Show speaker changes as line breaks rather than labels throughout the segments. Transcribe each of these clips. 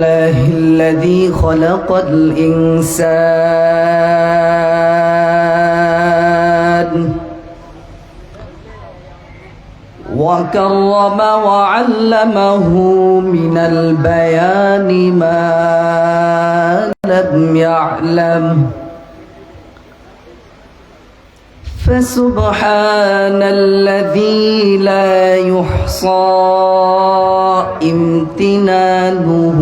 الله الذي خلق الإنسان وكرم وعلمه من البيان ما لم يعلم فسبحان الذي لا يحصى امتنانه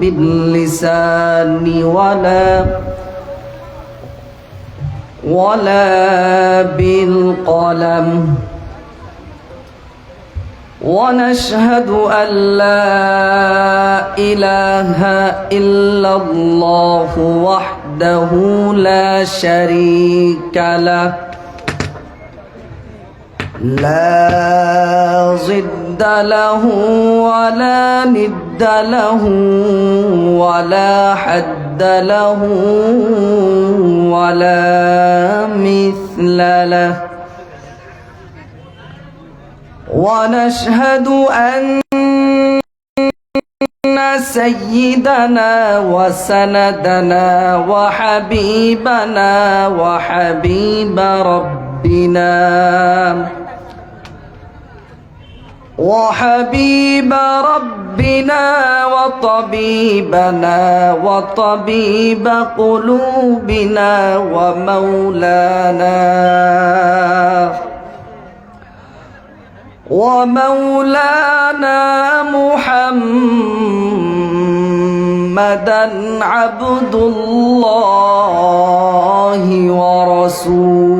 باللسان ولا ولا بالقلم. ونشهد أن لا إله إلا الله وحده لا شريك له. لا ضد له ولا ند له ولا حد له ولا مثل له. ونشهد أن سيدنا وسندنا وحبيبنا وحبيب ربنا. وحبيب ربنا وطبيبنا وطبيب قلوبنا ومولانا ومولانا محمدا عبد الله ورسوله.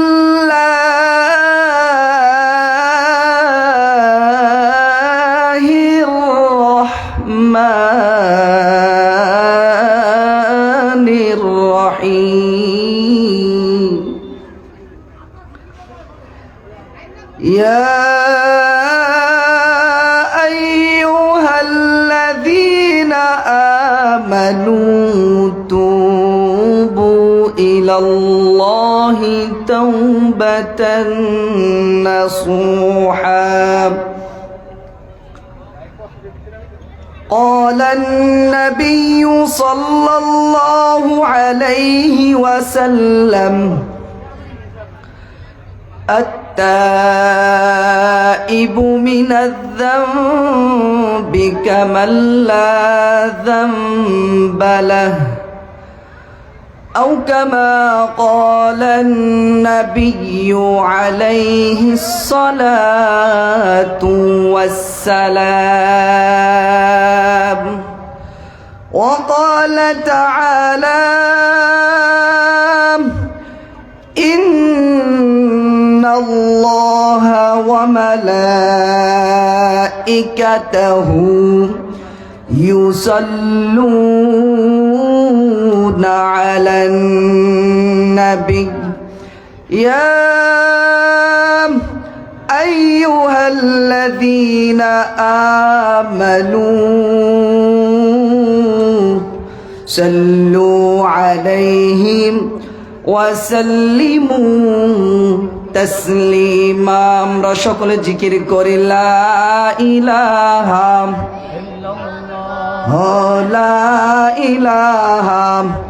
نصوحا قال النبي صلى الله عليه وسلم التائب من الذنب كمن لا ذنب له. أو كما قال النبي عليه الصلاة والسلام وقال تعالى إن الله وملائكته يصلون على النبي يا أيها الذين آمنوا صلوا عليهم وسلموا تسليما আমরা সকলে জিকির করি লা ইলাহা ও লা ইলাহা ও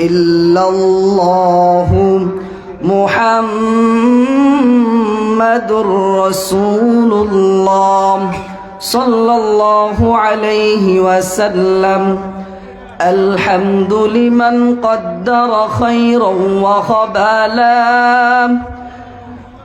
إلا الله محمد رسول الله صلى الله عليه وسلم. الحمد لمن قدر خيرا وخبالا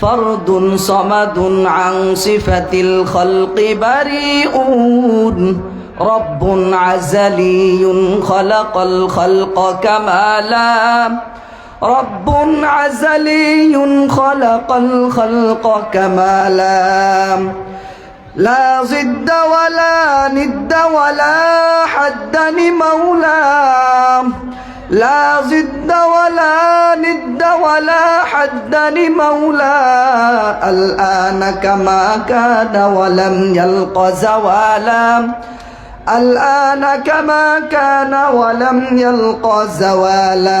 فرد صمد عن صفة الخلق بريئون رب عزلي خلق الخلق كمالا. رب عزلي خلق الخلق كمالا. لا ضد ولا ند ولا حد لمولى لا ضد ولا ند ولا حد لمولى الآن كما كان ولم يلق زوالا. الآن كما كان ولم يلق زوالا.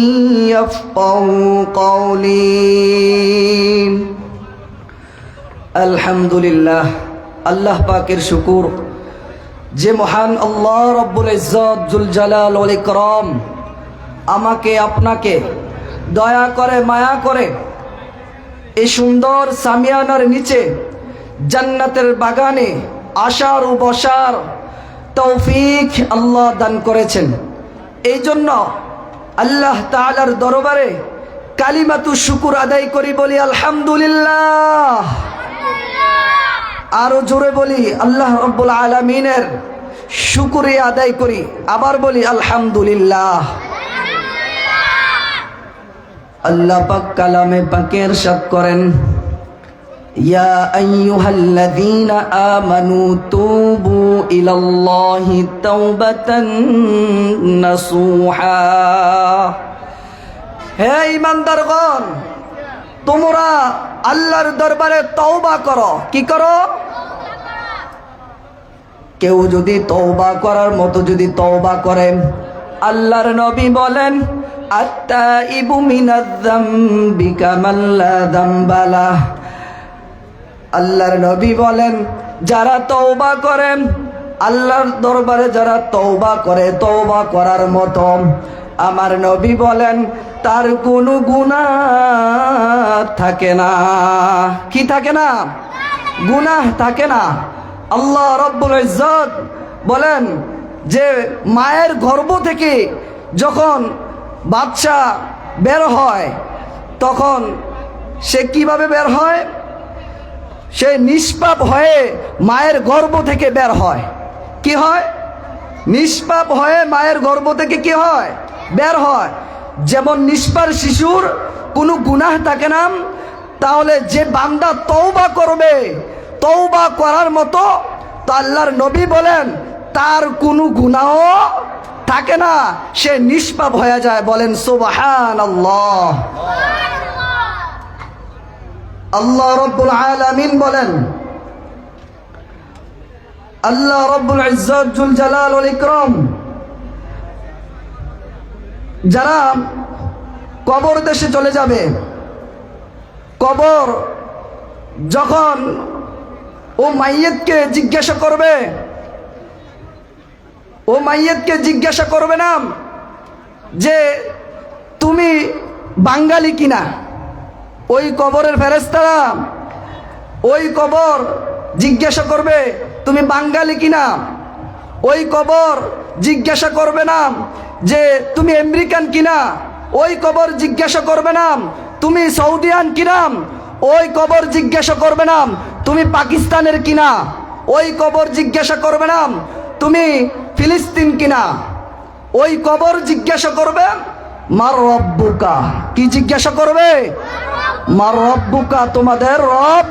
يفقه قولي الحمد لله আল্লাহ পাকের শুকুর যে মহান আল্লাহ রব্বুল ইজ্জত জুল জালাল ওয়াল ইকরাম আমাকে আপনাকে দয়া করে মায়া করে এই সুন্দর সামিয়ানার নিচে জান্নাতের বাগানে আসার ও বসার তৌফিক আল্লাহ দান করেছেন এই জন্য আল্লাহ তালার দরবারে কালিমাতু শুকুর আদায় করি বলি, আলহামদুলিল্লাহ। আরও জোরে বলি, আল্লাহ রব্বুল আলমিনের শুকুরে আদায় করি, আবার বলি, আলহামদুলিল্লাহ। আল্লাহ পাক কালামে পাকের সব করেন। يا أيها الذين آمنوا توبوا إلى الله توبة نصوحا হে ইমানদারগণ তোমরা আল্লাহর দরবারে তওবা করো কি করো কেউ যদি তওবা করার মতো যদি তওবা করে আল্লাহর নবী বলেন আত্তাইবু মিনায-যামবি কামাল্লা যামবালা আল্লাহর নবী বলেন, যারা তওবা করেন, আল্লাহর দরবারে যারা তওবা করে, তওবা করার মতো। আমার নবী বলেন, তার কোনো গুনাহ থাকে না। কি থাকে না? গুনাহ থাকে না। আল্লাহ রব্বুল ইজ্জত বলেন, যে মায়ের গর্ভ থেকে যখন বাচ্চা বের হয়, তখন সে কীভাবে বের হয়? সে নিষ্পাপ হয়ে মায়ের গর্ভ থেকে বের হয়। কি হয়? নিষ্পাপ হয়ে মায়ের গর্ভ থেকে কি হয়? বের হয়। যেমন নিষ্পার শিশুর কোনো গুনাহ থাকে না, তাহলে যে বান্দা তৌবা করবে তৌবা করার মতো তো আল্লাহর নবী বলেন, তার কোনো গুনাহ থাকে না। সে নিষ্পাপ হয়ে যায়, বলেন সুবহান আল্লাহ আল্লাহ রব্বুল আলামিন বলেন, আল্লাহ রব্বুল ইজ্জত, জুল জালাল ওয়াল ইকরাম। যারা কবর দেশে চলে যাবে, কবর যখন ও মাইয়েতকে জিজ্ঞাসা করবে, ও মাইয়েতকে জিজ্ঞাসা করবে না যে তুমি বাঙালি কিনা? ওই কবরের ফেরেস্তারা ওই কবর জিজ্ঞাসা করবে, তুমি বাঙালি কিনা? ওই কবর জিজ্ঞাসা করবে না, যে তুমি আমেরিকান কিনা? ওই কবর জিজ্ঞাসা করবে না, তুমি সৌদিয়ান কিনা? ওই কবর জিজ্ঞাসা করবে না, তুমি পাকিস্তানের কিনা? ওই কবর জিজ্ঞাসা করবে না, তুমি ফিলিস্তিন কিনা? ওই কবর জিজ্ঞাসা করবে মার রব্বুকা। কি জিজ্ঞাসা করবে? মার রব্বুকা তোমাদের রব?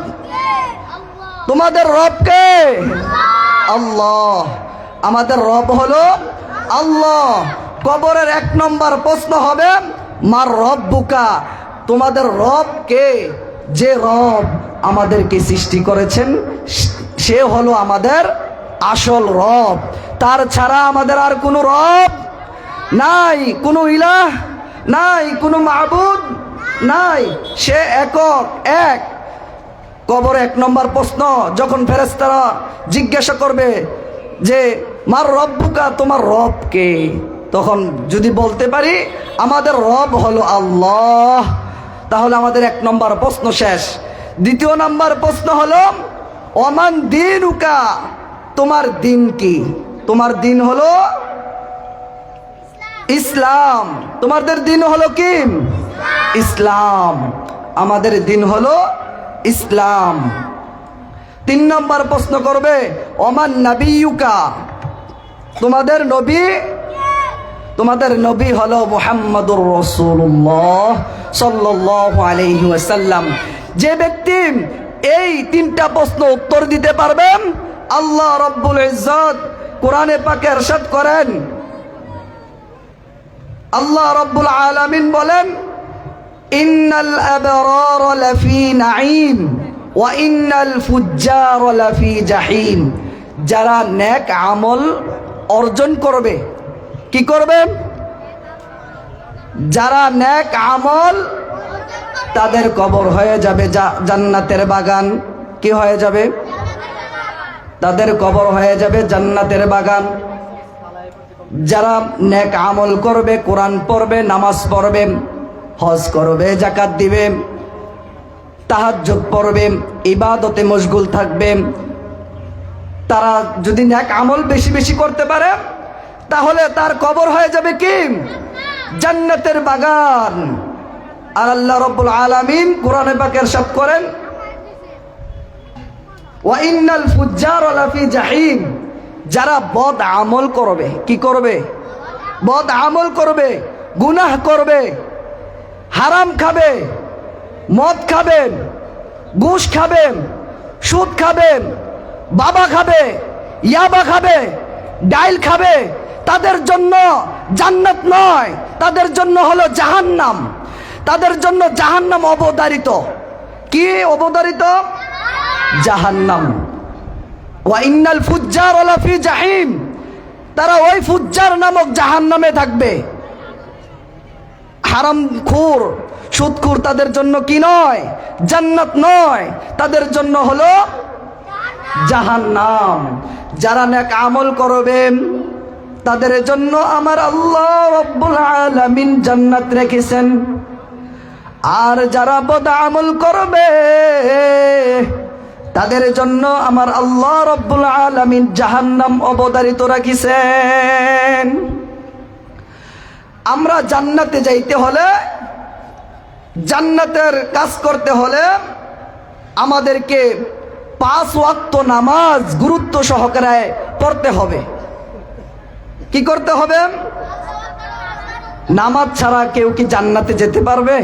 তোমাদের রব কে? আল্লাহ। আমাদের রব হলো আল্লাহ। কবরের এক নম্বর প্রশ্ন হবে, মার রব বুকা তোমাদের রব কে? যে রব আমাদেরকে সৃষ্টি করেছেন, সে হলো আমাদের আসল রব। তার ছাড়া আমাদের আর কোনো রব নাই, কোনো ইলাহ নাই, কোনো মাহবুদ নাই। সে একক, এক। কবর এক নম্বর প্রশ্ন, যখন ফেরেস্তারা জিজ্ঞাসা করবে যে, মার রব্বুকা, তোমার রব কে? তখন যদি বলতে পারি, আমাদের রব হলো আল্লাহ। তাহলে আমাদের এক নম্বর প্রশ্ন শেষ। দ্বিতীয় নম্বর প্রশ্ন হলো অমান দিন উকা তোমার দিন কি? তোমার দিন হলো ইসলাম। তোমাদের দিন হলো কি? ইসলাম। আমাদের দিন হলো ইসলাম। তিন নম্বর প্রশ্ন করবে অমান নবীকা তোমাদের নবী? তোমাদের নবী হলো মোহাম্মদুর রসুল্লাহ সাল্লাহ আলহি ওয়াসাল্লাম। যে ব্যক্তি এই তিনটা প্রশ্ন উত্তর দিতে পারবেন, আল্লাহ রব্বুল ইজ্জত কোরআনে পাকে এরশাদ করেন। আল্লাহ রব্বুল আলামিন বলেন, ইন্নাল আবরার লাফি নাঈম ওয়া ইন্নাল ফুজ্জার লাফি জাহিম। যারা নেক আমল অর্জন করবে, কি করবে? যারা নেক আমল, তাদের কবর হয়ে যাবে জান্নাতের বাগান। কি হয়ে যাবে? তাদের কবর হয়ে যাবে জান্নাতের বাগান। যারা নেক আমল করবে, কোরআন পড়বে, নামাজ পড়বে, হজ করবে জাকাত দিবে, তাহাজ্জুদ পড়বে, ইবাদতে মশগুল থাকবে, তারা যদি নেক আমল বেশি বেশি করতে পারে, তাহলে তার কবর হয়ে যাবে কি? জান্নাতের বাগান। আর আল্লাহ রব্বুল আলামিন কোরআনে পাকের সাথ করেন ওয়াইনাল ফুজ্জার জাহিম। যারা বদ আমল করবে, কি করবে? বদ আমল করবে, গুনাহ করবে, হারাম খাবে, মদ খাবেন, ঘুষ খাবেন, সুদ খাবেন, বাবা খাবে, ইয়াবা খাবে, ডাইল খাবে, তাদের জন্য জান্নাত নয়, তাদের জন্য হলো জাহান্নাম, তাদের জন্য জাহান্নাম অবদারিত কি অবদারিত জাহান্নাম। তারা ওই ফুজ্জার নামক জাহান্নামে থাকবে। হারাম খুর সুদখুর তাদের জন্য কি নয়? জান্নাত নয়। তাদের জন্য হলো জাহান্নাম। যারা নেক আমল করবে, তাদের জন্য আমার আল্লাহ রব্বুল আলামিন জান্নাত রেখেছেন। আর যারা বদ আমল করবে তাদের জন্য আমার আল্লাহ রব্বুল আলামিন জাহান্নাম অবতারিত রাখিছেন। আমরা জান্নাতে যাইতে হলে, জান্নাতের কাজ করতে হলে আমাদেরকে পাঁচ ওয়াক্ত নামাজ গুরুত্ব সহকারে পড়তে হবে। কি করতে হবে? নামাজ ছাড়া কেউ কি জান্নাতে যেতে পারবে?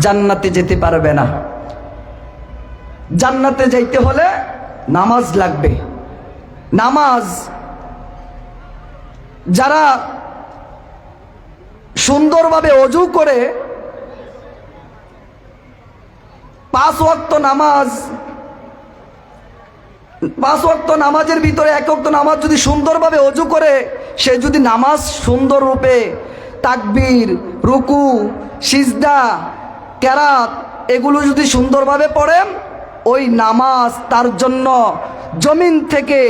জান্নাতে যেতে পারবে না। জান্নাতে যাইতে হলে নামাজ লাগবে। নামাজ যারা সুন্দরভাবে অজু করে, পাঁচ ওয়াক্ত নামাজ, পাঁচ ওয়াক্ত নামাজের ভিতরে এক ওয়াক্ত নামাজ যদি সুন্দরভাবে অজু করে, সে যদি নামাজ সুন্দর রূপে তাকবীর, রুকু, সিজদা ক্যারাত এগুলো যদি সুন্দরভাবে পড়ে ওই নামাজ তার জন্য জমিন থেকে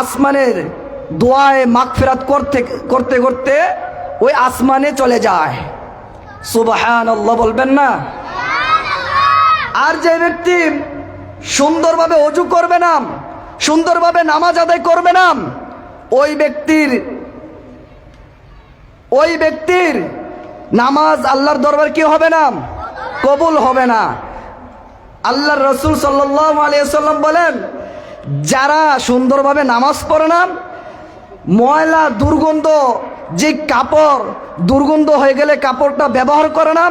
আসমানের দোয়ায় মাগফেরাত করতে করতে করতে ওই আসমানে চলে যায়। আল্লাহ বলবেন না? আর যে ব্যক্তি সুন্দরভাবে অজু করবে না, সুন্দরভাবে নামাজ আদায় করবে না, ওই ব্যক্তির ওই ব্যক্তির নামাজ আল্লাহর দরবার কি হবে না? কবুল হবে না। আল্লাহর রসুল আলিয়াল্লাম বলেন, যারা সুন্দরভাবে নামাজ পড়ে না, ময়লা, দুর্গন্ধ, যে কাপড় দুর্গন্ধ হয়ে গেলে কাপড়টা ব্যবহার করে না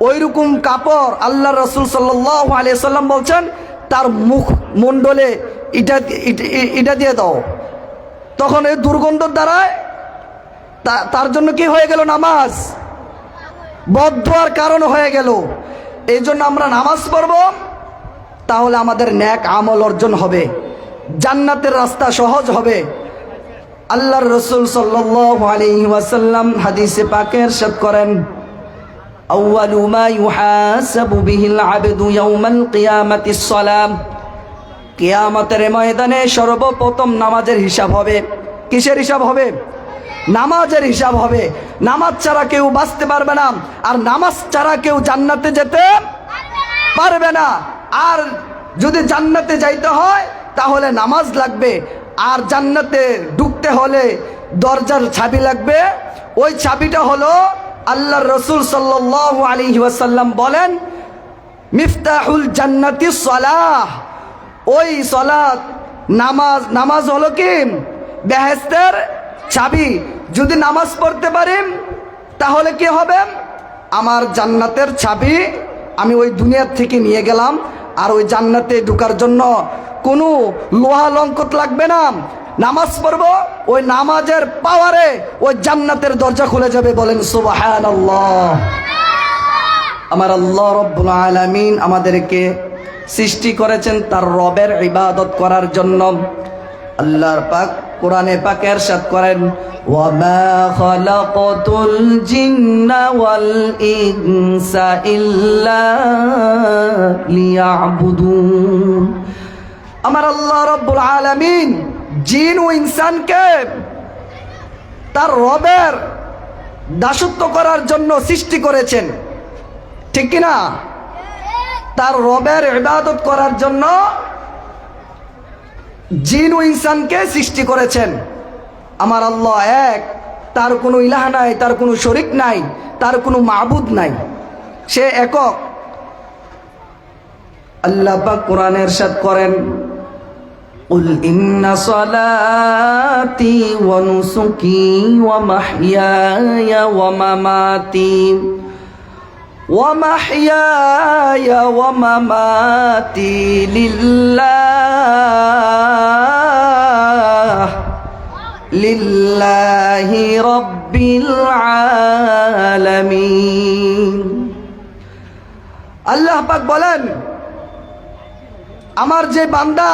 ওই রকম কাপড় আল্লাহ রসুল সাল্লাহ আলিয়াল্লাম বলছেন, তার মুখ মণ্ডলে এটা এটা- দিয়ে দাও। তখন এই দুর্গন্ধর দ্বারায় তার জন্য কি হয়ে গেল নামাজ? বদ্ধয়ার কারণ হয়ে গেল। এই জন্য আমরা নামাজ পড়ব তাহলে আমাদের ন্যাক আমল অর্জন হবে জান্নাতের রাস্তা সহজ হবে আল্লাহর রসুল সাল্লাল্লাহু আলাইহি ওয়াসাল্লাম হাদিসে পাকের সাথ করেন أول ما يحاسب به العبد يوم القيامة الصلاة কিয়ামতের ময়দানে সর্বপ্রথম নামাজের হিসাব হবে কিসের হিসাব হবে নামাজের হিসাব হবে। নামাজ ছাড়া কেউ বাঁচতে পারবে না। আর নামাজ ছাড়া কেউ জান্নাতে যেতে পারবে না। আর যদি জান্নাতে যাইতে হয়, তাহলে নামাজ লাগবে। আর জান্নাতে ঢুকতে হলে দরজার ছাবি লাগবে। ওই ছাবিটা হলো আল্লাহ রসুল সাল্লাহ আলী ওয়াসাল্লাম বলেন, মিফতাহুল জান্নাতি সলাহ। ওই সলাত নামাজ নামাজ হলো কি? বেহেস্তের চাবি, যদি নামাজ পড়তে পারি, তাহলে কি হবে? আমার জান্নাতের চাবি আমি ওই দুনিয়ার থেকে নিয়ে গেলাম, আর ওই জান্নাতে ঢুকার জন্য কোনো লোহা লঙ্কত লাগবে না। নামাজ পড়ব, ওই নামাজের পাওয়ারে ওই জান্নাতের দরজা খুলে যাবে, বলেন সুবাহান আমার আল্লাহ রব্বুল আলামিন আমাদেরকে সৃষ্টি করেছেন তার রবের ইবাদত করার জন্য। আল্লাহর পাক কোরআনে পাক এরশাদ করেন খালাকাতুল জিন্না ওয়াল ইনসা ইল্লা লিয়াবুদুন। আমার আল্লাহ রব্বুল আলামিন জিন ও ইনসানকে তার রবের দাসত্ব করার জন্য সৃষ্টি করেছেন। ঠিক কিনা? তার রবের ইবাদত করার জন্য জিন ও ইনসানকে সৃষ্টি করেছেন আমার আল্লাহ এক তার কোনো ইলাহ নাই তার কোনো শরিক নাই তার কোনো মাবুদ নাই সে একক আল্লাহ পাক কোরআনের সাথ করেন قل إن صلاتي ونسكي ومحياي ومماتي ومحياي ومماتي لله لله رب العالمين আল্লাহ পাক বলেন আমার যে বান্দা